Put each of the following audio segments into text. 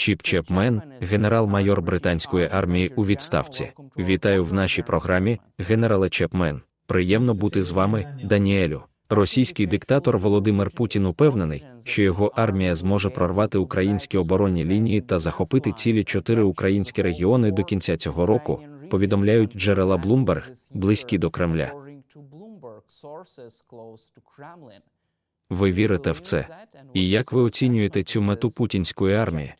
Чіп Чепмен, генерал-майор британської армії у відставці. Вітаю в нашій програмі, генерале Чепмен. Приємно бути з вами, Даніелю. Російський диктатор Володимир Путін упевнений, що його армія зможе прорвати українські оборонні лінії та захопити цілі чотири українські регіони до кінця цього року. Повідомляють джерела Bloomberg, близькі до Кремля. Ви вірите в це? І як ви оцінюєте цю мету путінської армії?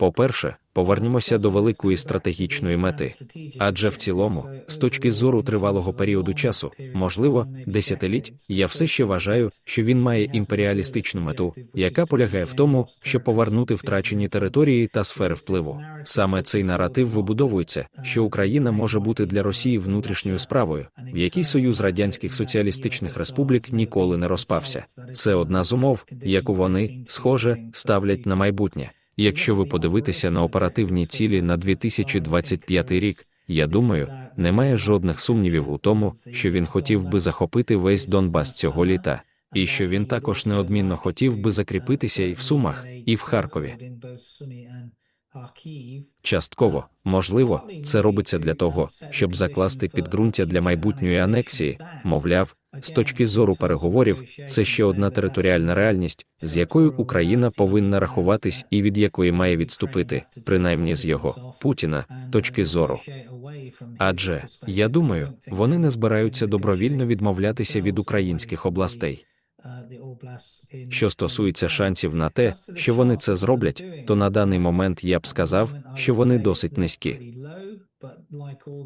По-перше, повернімося до великої стратегічної мети. Адже в цілому, з точки зору тривалого періоду часу, можливо, десятиліть, я все ще вважаю, що він має імперіалістичну мету, яка полягає в тому, щоб повернути втрачені території та сфери впливу. Саме цей наратив вибудовується, що Україна може бути для Росії внутрішньою справою, в якій союз радянських соціалістичних республік ніколи не розпався. Це одна з умов, яку вони, схоже, ставлять на майбутнє. Якщо ви подивитеся на оперативні цілі на 2025 рік, я думаю, немає жодних сумнівів у тому, що він хотів би захопити весь Донбас цього літа, і що він також неодмінно хотів би закріпитися і в Сумах, і в Харкові. Частково, можливо, це робиться для того, щоб закласти підґрунтя для майбутньої анексії, мовляв, з точки зору переговорів, це ще одна територіальна реальність, з якою Україна повинна рахуватись і від якої має відступити, принаймні з його Путіна точки зору. Адже я думаю, вони не збираються добровільно відмовлятися від українських областей. Що стосується шансів на те, що вони це зроблять, то на даний момент я б сказав, що вони досить низькі.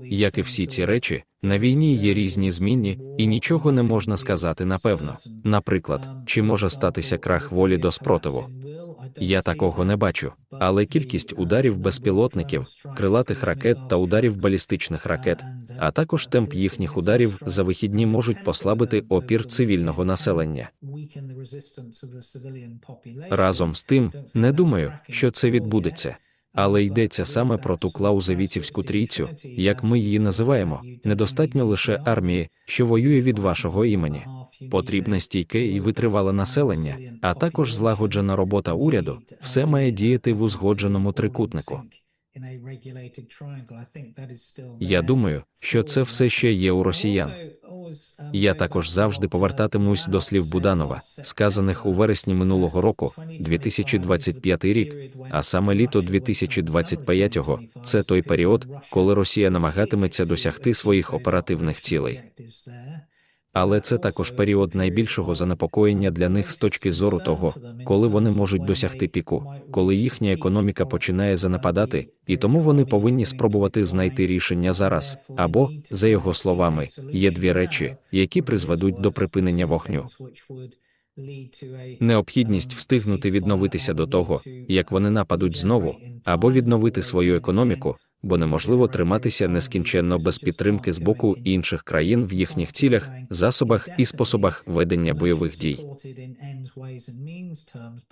Як і всі ці речі, на війні є різні змінні, і нічого не можна сказати напевно. Наприклад, чи може статися крах волі до спротиву? Я такого не бачу, але кількість ударів безпілотників, крилатих ракет та ударів балістичних ракет, а також темп їхніх ударів за вихідні можуть послабити опір цивільного населення. Разом з тим, не думаю, що це відбудеться. Але йдеться саме про ту клаузевіцівську трійцю, як ми її називаємо. Недостатньо лише армії, що воює від вашого імені. Потрібне стійке і витривале населення, а також злагоджена робота уряду. Все має діяти в узгодженому трикутнику. Я думаю, що це все ще є у росіян. Я також завжди повертатимусь до слів Буданова, сказаних у вересні минулого року, 2025 рік, а саме літо 2025-го – це той період, коли Росія намагатиметься досягти своїх оперативних цілей. Але це також період найбільшого занепокоєння для них з точки зору того, коли вони можуть досягти піку, коли їхня економіка починає занепадати, і тому вони повинні спробувати знайти рішення зараз. Або, за його словами, є дві речі, які призведуть до припинення вогню. Необхідність встигнути відновитися до того, як вони нападуть знову, або відновити свою економіку, бо неможливо триматися нескінченно без підтримки з боку інших країн в їхніх цілях, засобах і способах ведення бойових дій.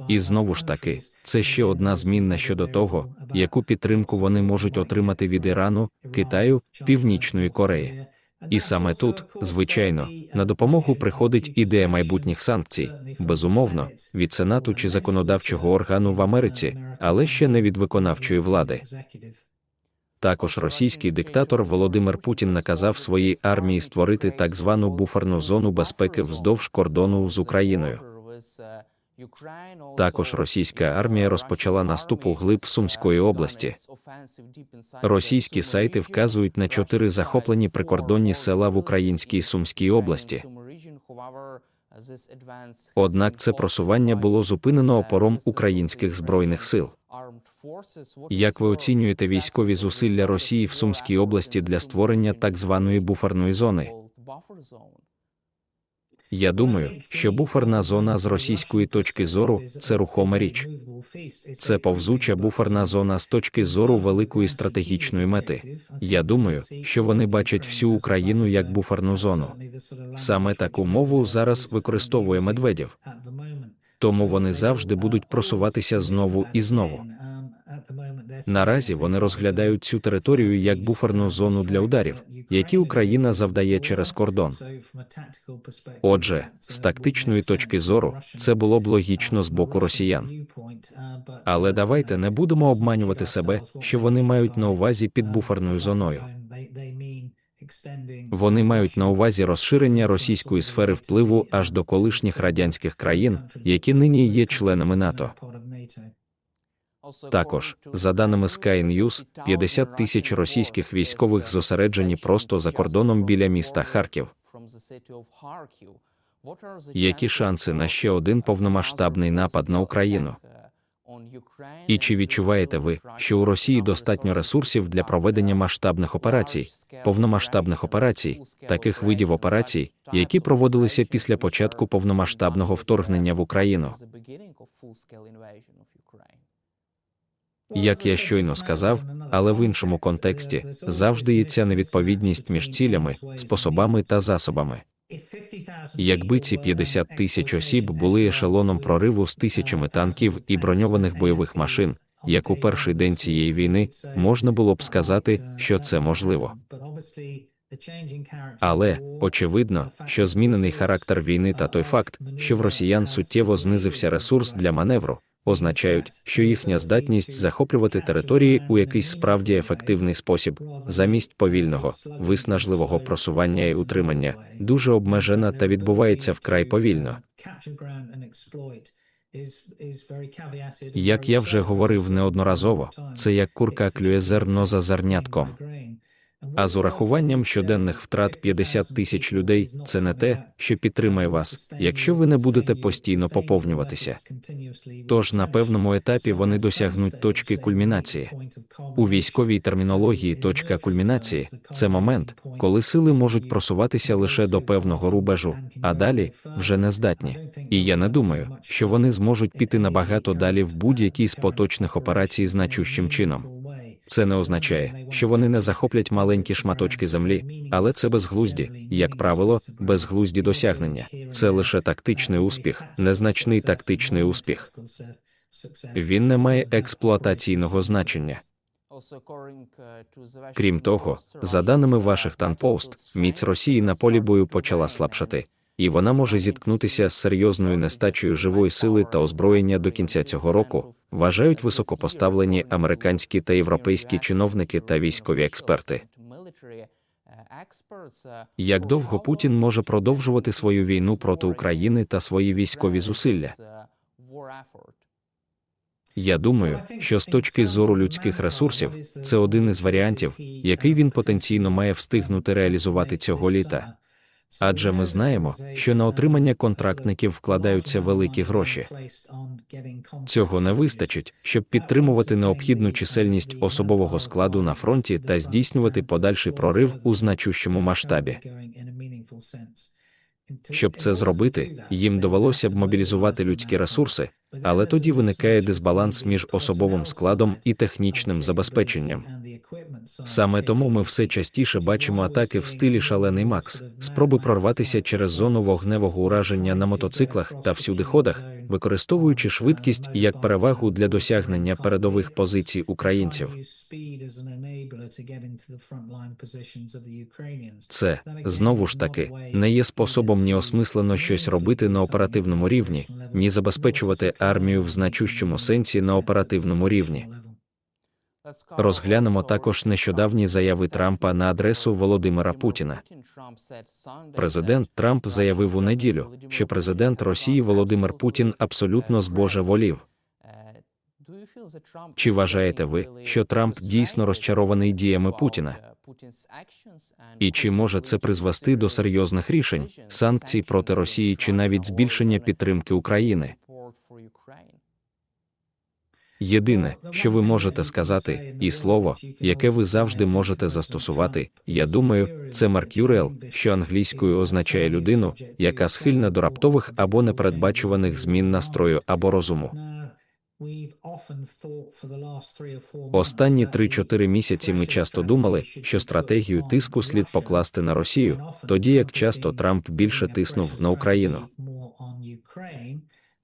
І знову ж таки, це ще одна змінна щодо того, яку підтримку вони можуть отримати від Ірану, Китаю, Північної Кореї. І саме тут, звичайно, на допомогу приходить ідея майбутніх санкцій, безумовно, від сенату чи законодавчого органу в Америці, але ще не від виконавчої влади. Також російський диктатор Володимир Путін наказав своїй армії створити так звану буферну зону безпеки вздовж кордону з Україною. Також російська армія розпочала наступ у глиб Сумської області. Російські сайти вказують на чотири захоплені прикордонні села в українській Сумській області. Однак це просування було зупинено опором українських збройних сил. Як ви оцінюєте військові зусилля Росії в Сумській області для створення так званої буферної зони? Я думаю, що буферна зона з російської точки зору це рухома річ. Це повзуча буферна зона з точки зору великої стратегічної мети. Я думаю, що вони бачать всю Україну як буферну зону. Саме таку мову зараз використовує Медведєв. Тому вони завжди будуть просуватися знову і знову. Наразі вони розглядають цю територію як буферну зону для ударів, які Україна завдає через кордон. Отже, з тактичної точки зору, це було б логічно з боку росіян. Але давайте не будемо обманювати себе, що вони мають на увазі під буферною зоною. Вони мають на увазі розширення російської сфери впливу аж до колишніх радянських країн, які нині є членами НАТО. Також, за даними Sky News, 50 тисяч російських військових зосереджені просто за кордоном біля міста Харків. Які шанси на ще один повномасштабний напад на Україну? І чи відчуваєте ви, що у Росії достатньо ресурсів для проведення масштабних операцій, повномасштабних операцій, таких видів операцій, які проводилися після початку повномасштабного вторгнення в Україну? Як я щойно сказав, але в іншому контексті завжди є ця невідповідність між цілями, способами та засобами. Якби ці 50 тисяч осіб були ешелоном прориву з тисячами танків і броньованих бойових машин, як у перший день цієї війни, можна було б сказати, що це можливо. Але очевидно, що змінений характер війни та той факт, що в росіян суттєво знизився ресурс для маневру, означають, що їхня здатність захоплювати території у якийсь справді ефективний спосіб, замість повільного, виснажливого просування і утримання, дуже обмежена та відбувається вкрай повільно. Як я вже говорив неодноразово, це як курка клює зерно за зернятком. А з урахуванням щоденних втрат 50 тисяч людей це не те, що підтримає вас, якщо ви не будете постійно поповнюватися. Тож на певному етапі вони досягнуть точки кульмінації. У військовій термінології точка кульмінації це момент, коли сили можуть просуватися лише до певного рубежу, а далі вже не здатні. І я не думаю, що вони зможуть піти набагато далі в будь-якій з поточних операцій значущим чином. Це не означає, що вони не захоплять маленькі шматочки землі, але це безглузді, як правило, безглузді досягнення. Це лише тактичний успіх, незначний тактичний успіх. Він не має експлуатаційного значення. Крім того, за даними Washington Post, міць Росії на полі бою почала слабшати, і вона може зіткнутися з серйозною нестачею живої сили та озброєння до кінця цього року, вважають високопоставлені американські та європейські чиновники та військові експерти. Як довго Путін може продовжувати свою війну проти України та свої військові зусилля? Я думаю, що з точки зору людських ресурсів це один із варіантів, який він потенційно має встигнути реалізувати цього літа. Адже ми знаємо, що на отримання контрактників вкладаються великі гроші. Цього не вистачить, щоб підтримувати необхідну чисельність особового складу на фронті та здійснювати подальший прорив у значущому масштабі. Щоб це зробити, їм довелося б мобілізувати людські ресурси, але тоді виникає дисбаланс між особовим складом і технічним забезпеченням. Саме тому ми все частіше бачимо атаки в стилі шалений Макс, спроби прорватися через зону вогневого ураження на мотоциклах та всюдиходах, використовуючи швидкість як перевагу для досягнення передових позицій українців. Це знову ж таки не є способом ні осмислено щось робити на оперативному рівні, ні забезпечувати армію в значущому сенсі на оперативному рівні. Розглянемо також нещодавні заяви Трампа на адресу Володимира Путіна. Президент Трамп заявив у неділю, що президент Росії Володимир Путін абсолютно збожеволів. Чи вважаєте ви, що Трамп дійсно розчарований діями Путіна? І чи може це призвести до серйозних рішень, санкцій проти Росії чи навіть збільшення підтримки України? Єдине, що ви можете сказати, і слово, яке ви завжди можете застосувати, я думаю, це Меркюріал, що англійською означає людину, яка схильна до раптових або непередбачуваних змін настрою або розуму. Останні 3-4 місяці ми часто думали, що стратегію тиску слід покласти на Росію, тоді як часто Трамп більше тиснув на Україну.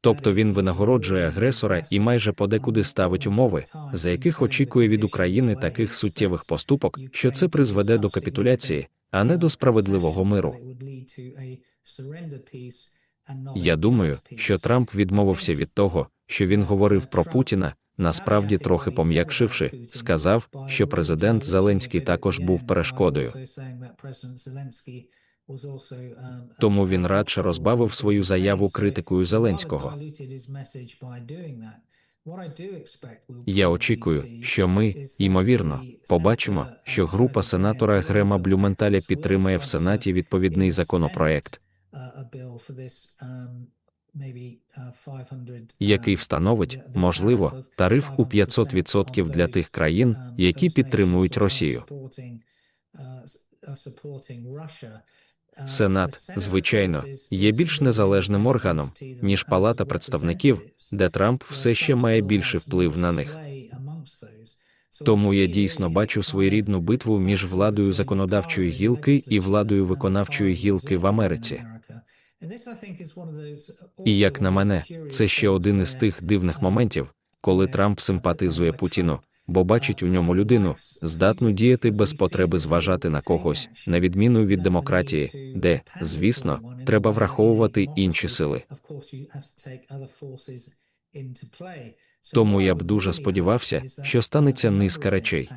Тобто він винагороджує агресора і майже подекуди ставить умови, за яких очікує від України таких суттєвих поступок, що це призведе до капітуляції, а не до справедливого миру. Я думаю, що Трамп відмовився від того, що він говорив про Путіна, насправді трохи пом'якшивши, сказав, що президент Зеленський також був перешкодою. Тому він радше розбавив свою заяву критикою Зеленського. Я очікую, що ми, ймовірно, побачимо, що група сенатора Грема Блюменталя підтримає в Сенаті відповідний законопроект, який встановить, можливо, тариф у 500% для тих країн, які підтримують Росію. Сенат, звичайно, є більш незалежним органом, ніж Палата представників, де Трамп все ще має більший вплив на них. Тому я дійсно бачу своєрідну битву між владою законодавчої гілки і владою виконавчої гілки в Америці. І як на мене, це ще один із тих дивних моментів, коли Трамп симпатизує Путіну, бо бачить у ньому людину, здатну діяти без потреби зважати на когось, на відміну від демократії, де, звісно, треба враховувати інші сили. Тому я б дуже сподівався, що станеться низка речей.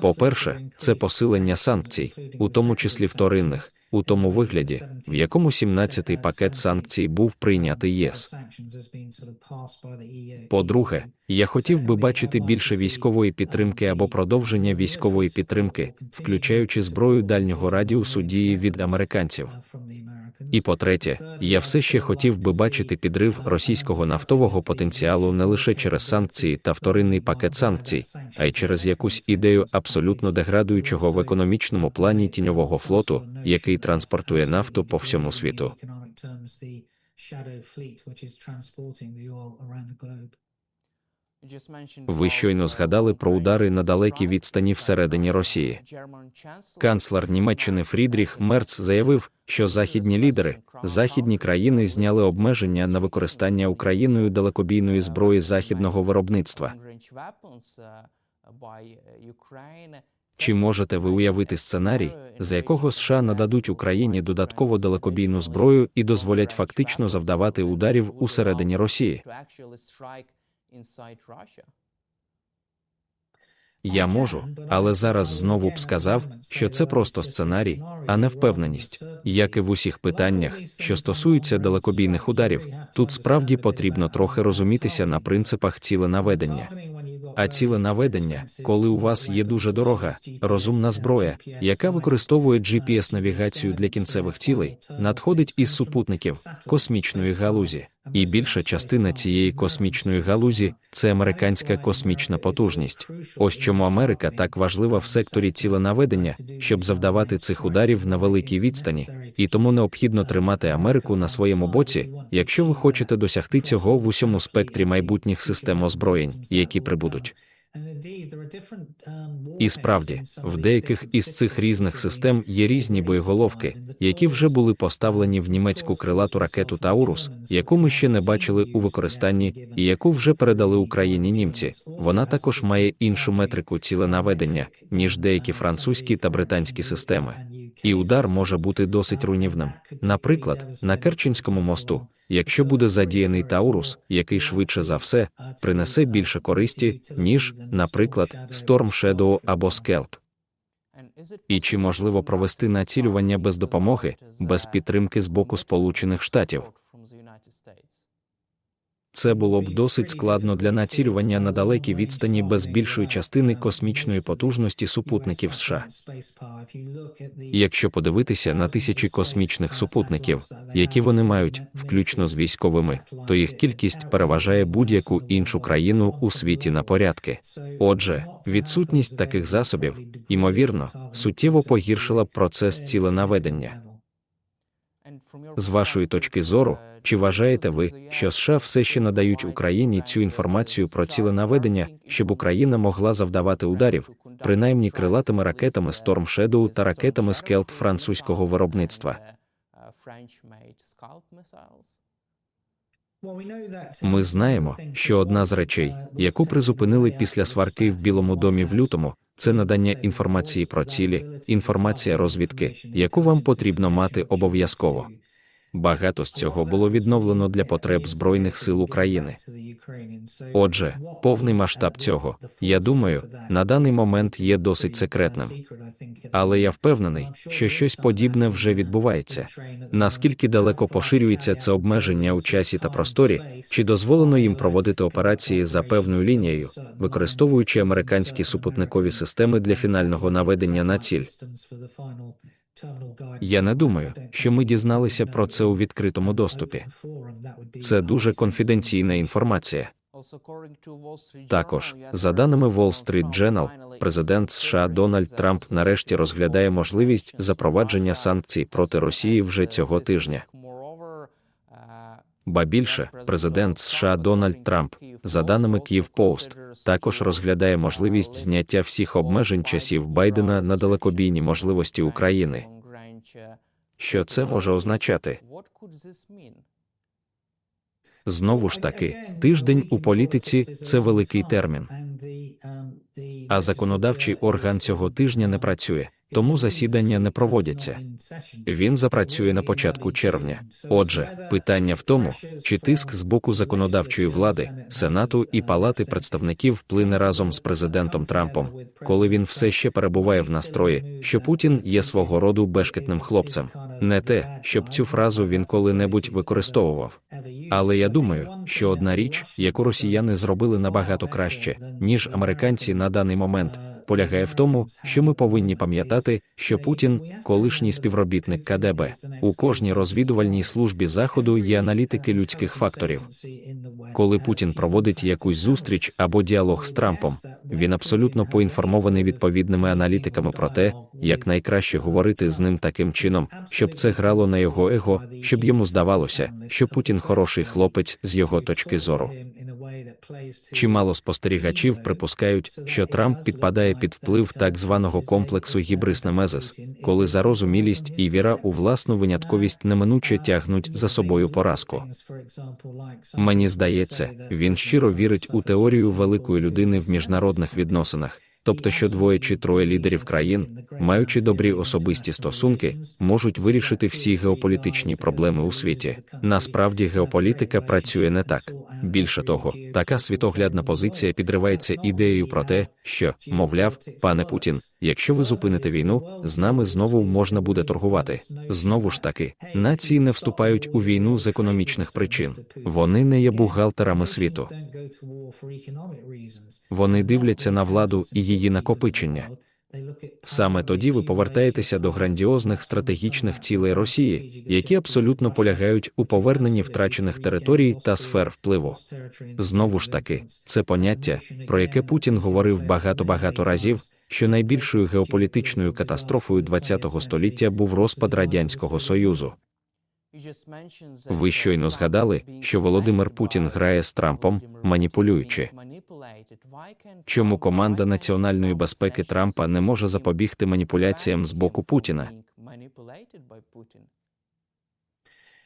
По-перше, це посилення санкцій, у тому числі вторинних, у тому вигляді, в якому 17-й пакет санкцій був прийнятий ЄС. По-друге, я хотів би бачити більше військової підтримки або продовження військової підтримки, включаючи зброю дальнього радіусу дії від американців. І по-третє, я все ще хотів би бачити підрив російського нафтового потенціалу не лише через санкції та вторинний пакет санкцій, а й через якусь ідею абсолютно деградуючого в економічному плані тіньового флоту, який транспортує нафту по всьому світу. Ви щойно згадали про удари на далекій відстані всередині Росії. Канцлер Німеччини Фрідріх Мерц заявив, що західні лідери, західні країни зняли обмеження на використання Україною далекобійної зброї західного виробництва. Чи можете ви уявити сценарій, за якого США нададуть Україні додатково далекобійну зброю і дозволять фактично завдавати ударів усередині Росії? Я можу, але зараз знову б сказав, що це просто сценарій, а не впевненість. Як і в усіх питаннях, що стосуються далекобійних ударів, тут справді потрібно трохи розумітися на принципах ціленаведення. А ціленаведення, коли у вас є дуже дорога, розумна зброя, яка використовує GPS-навігацію для кінцевих цілей, надходить із супутників космічної галузі. І більша частина цієї космічної галузі це американська космічна потужність. Ось чому Америка так важлива в секторі ціленаведення, щоб завдавати цих ударів на великій відстані, і тому необхідно тримати Америку на своєму боці, якщо ви хочете досягти цього в усьому спектрі майбутніх систем озброєнь, які прибудуть. І справді, в деяких із цих різних систем є різні боєголовки, які вже були поставлені в німецьку крилату ракету Таурус, яку ми ще не бачили у використанні, і яку вже передали Україні німці. Вона також має іншу метрику ціленаведення, ніж деякі французькі та британські системи. І удар може бути досить руйнівним. Наприклад, на Керченському мосту, якщо буде задіяний Таурус, який швидше за все принесе більше користі, ніж, наприклад, Storm Shadow або Скелп. І чи можливо провести націлювання без допомоги, без підтримки з боку Сполучених Штатів? Це було б досить складно для націлювання на далекій відстані без більшої частини космічної потужності супутників США. Якщо подивитися на тисячі космічних супутників, які вони мають, включно з військовими, то їх кількість переважає будь-яку іншу країну у світі на порядки. Отже, відсутність таких засобів, ймовірно, суттєво погіршила б процес ціленаведення. З вашої точки зору, чи вважаєте ви, що США все ще надають Україні цю інформацію про ціленаведення, щоб Україна могла завдавати ударів, принаймні крилатими ракетами Storm Shadow та ракетами Scalp французького виробництва? Ми знаємо, що одна з речей, яку призупинили після сварки в Білому домі в лютому, це надання інформації про цілі, інформація розвідки, яку вам потрібно мати обов'язково. Багато з цього було відновлено для потреб Збройних сил України. Отже, повний масштаб цього, я думаю, на даний момент є досить секретним. Але я впевнений, що щось подібне вже відбувається. Наскільки далеко поширюється це обмеження у часі та просторі, чи дозволено їм проводити операції за певною лінією, використовуючи американські супутникові системи для фінального наведення на ціль? Я не думаю, що ми дізналися про це у відкритому доступі. Це дуже конфіденційна інформація. Також, за даними Wall Street Journal, президент США Дональд Трамп нарешті розглядає можливість запровадження санкцій проти Росії вже цього тижня. Ба більше, президент США Дональд Трамп, за даними Київ Пост, також розглядає можливість зняття всіх обмежень часів Байдена на далекобійні можливості України. Що це може означати? Знову ж таки, тиждень у політиці це великий термін. А законодавчий орган цього тижня не працює, тому засідання не проводяться. Він запрацює на початку червня. Отже, питання в тому, чи тиск з боку законодавчої влади, сенату і палати представників вплине разом з президентом Трампом, коли він все ще перебуває в настрої, що Путін є свого роду бешкетним хлопцем. Не те, щоб цю фразу він коли-небудь використовував. Але я думаю, що одна річ, яку росіяни зробили набагато краще, ніж американці на даний момент, полягає в тому, що ми повинні пам'ятати, що Путін колишній співробітник КДБ. У кожній розвідувальній службі заходу є аналітики людських факторів. Коли Путін проводить якусь зустріч або діалог з Трампом, він абсолютно поінформований відповідними аналітиками про те, як найкраще говорити з ним таким чином, щоб це грало на його его, щоб йому здавалося, що Путін хороший хлопець з його точки зору. Чимало спостерігачів припускають, що Трамп підпадає під вплив так званого комплексу гібрис немезис, коли зарозумілість і віра у власну винятковість неминуче тягнуть за собою поразку. Мені здається, він щиро вірить у теорію великої людини в міжнародних відносинах. Тобто, що двоє чи троє лідерів країн, маючи добрі особисті стосунки, можуть вирішити всі геополітичні проблеми у світі. Насправді геополітика працює не так. Більше того, така світоглядна позиція підривається ідеєю про те, що, мовляв, пане Путін, якщо ви зупините війну, з нами знову можна буде торгувати. Знову ж таки, нації не вступають у війну з економічних причин. Вони не є бухгалтерами світу. Вони дивляться на владу і її накопичення. Саме тоді ви повертаєтеся до грандіозних стратегічних цілей Росії, які абсолютно полягають у поверненні втрачених територій та сфер впливу. Знову ж таки, це поняття, про яке Путін говорив багато-багато разів, що найбільшою геополітичною катастрофою ХХ століття був розпад радянського союзу. Ви щойно згадали, що Володимир Путін грає з Трампом, маніпулюючи. Чому команда національної безпеки Трампа не може запобігти маніпуляціям з боку Путіна?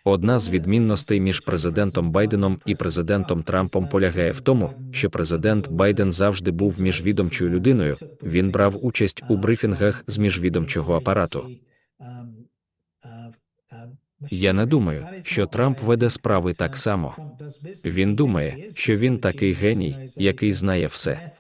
Одна з відмінностей між президентом Байденом і президентом Трампом полягає в тому, що президент Байден завжди був міжвідомчою людиною. Він брав участь у брифінгах з міжвідомчого апарату. Я не думаю, що Трамп веде справи так само. Він думає, що він такий геній, який знає все.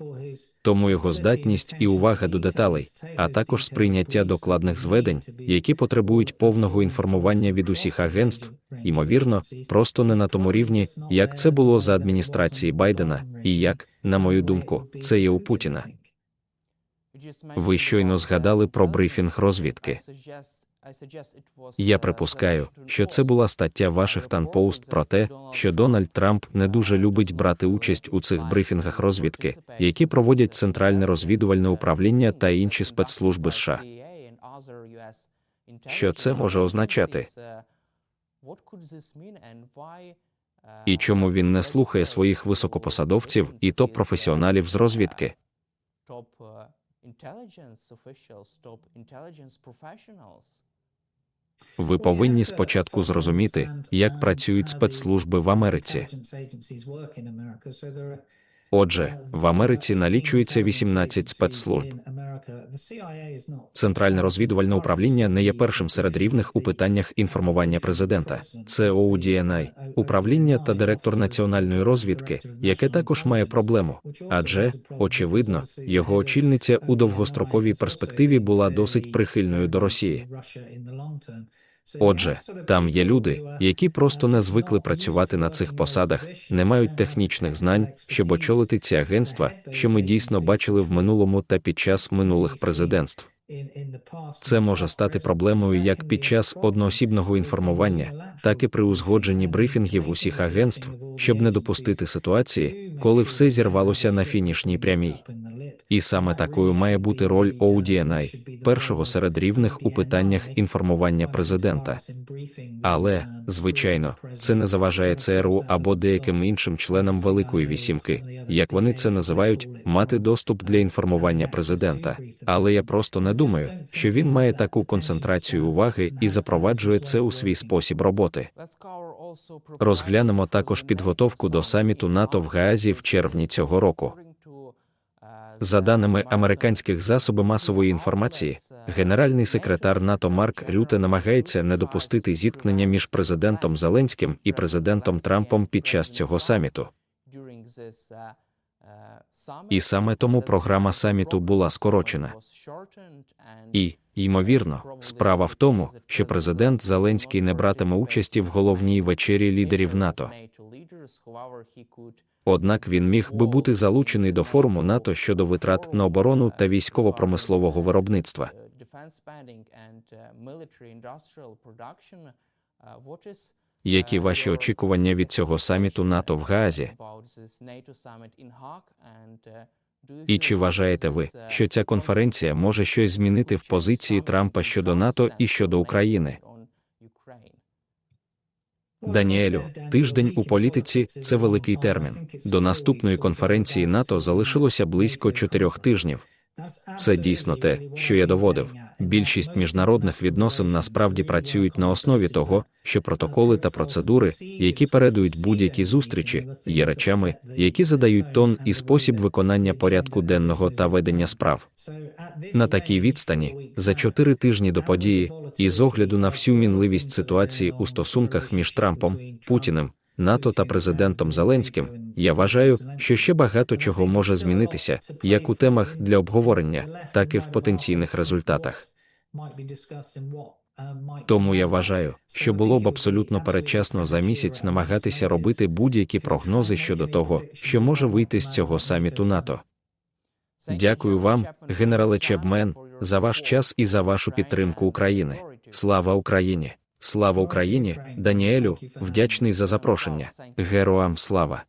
Тому його здатність і увага до деталей, а також сприйняття докладних зведень, які потребують повного інформування від усіх агентств, ймовірно, просто не на тому рівні, як це було за адміністрації Байдена, і як, на мою думку, це є у Путіна. Ви щойно згадали про брифінг розвідки. Я припускаю, що це була стаття Вашингтон Пост про те, що Дональд Трамп не дуже любить брати участь у цих брифінгах розвідки, які проводять центральне розвідувальне управління та інші спецслужби США. Що це може означати? І чому він не слухає своїх високопосадовців і топ-професіоналів з розвідки? Ви повинні спочатку зрозуміти, як працюють спецслужби в Америці. Отже, в Америці налічується 18 спецслужб. Центральне розвідувальне управління не є першим серед рівних у питаннях інформування президента. Це OUDNI, управління та директор національної розвідки, яке також має проблему. Адже, очевидно, його очільниця у довгостроковій перспективі була досить прихильною до Росії. Отже, там є люди, які просто не звикли працювати на цих посадах, не мають технічних знань, щоб очолити ці агентства, що ми дійсно бачили в минулому та під час минулих президентств. Це може стати проблемою як під час одноосібного інформування, так і при узгодженні брифінгів усіх агентств, щоб не допустити ситуації, коли все зірвалося на фінішній прямій. І саме такою має бути роль ODNI, першого серед рівних у питаннях інформування президента. Але, звичайно, це не заважає ЦРУ або деяким іншим членам Великої вісімки, як вони це називають, мати доступ для інформування президента. Але я просто не думаю, що він має таку концентрацію уваги і запроваджує це у свій спосіб роботи. Розглянемо також підготовку до саміту НАТО в Гаазі в червні цього року. За даними американських засобів масової інформації, генеральний секретар НАТО Марк Рюте намагається не допустити зіткнення між президентом Зеленським і президентом Трампом під час цього саміту. І саме тому програма саміту була скорочена. І, ймовірно, справа в тому, що президент Зеленський не братиме участі в головній вечері лідерів НАТО. Однак він міг би бути залучений до форуму НАТО щодо витрат на оборону та військово-промислового виробництва. Які ваші очікування від цього саміту НАТО в Гаазі? І чи вважаєте ви, що ця конференція може щось змінити в позиції Трампа щодо НАТО і щодо України? Даніелю, тиждень у політиці це великий термін. До наступної конференції НАТО залишилося близько чотирьох тижнів. Це дійсно те, що я доводив. Більшість міжнародних відносин насправді працюють на основі того, що протоколи та процедури, які передують будь-які зустрічі, є речами, які задають тон і спосіб виконання порядку денного та ведення справ. На такій відстані за чотири тижні до події, і з огляду на всю мінливість ситуації у стосунках між Трампом, Путіним, НАТО та президентом Зеленським, я вважаю, що ще багато чого може змінитися, як у темах для обговорення, так і в потенційних результатах. Тому я вважаю, що було б абсолютно передчасно за місяць намагатися робити будь-які прогнози щодо того, що може вийти з цього саміту НАТО. Дякую вам, генерале Чебмен, за ваш час і за вашу підтримку України. Слава Україні! Слава Україні, Даніелю, вдячний за запрошення. Героям слава!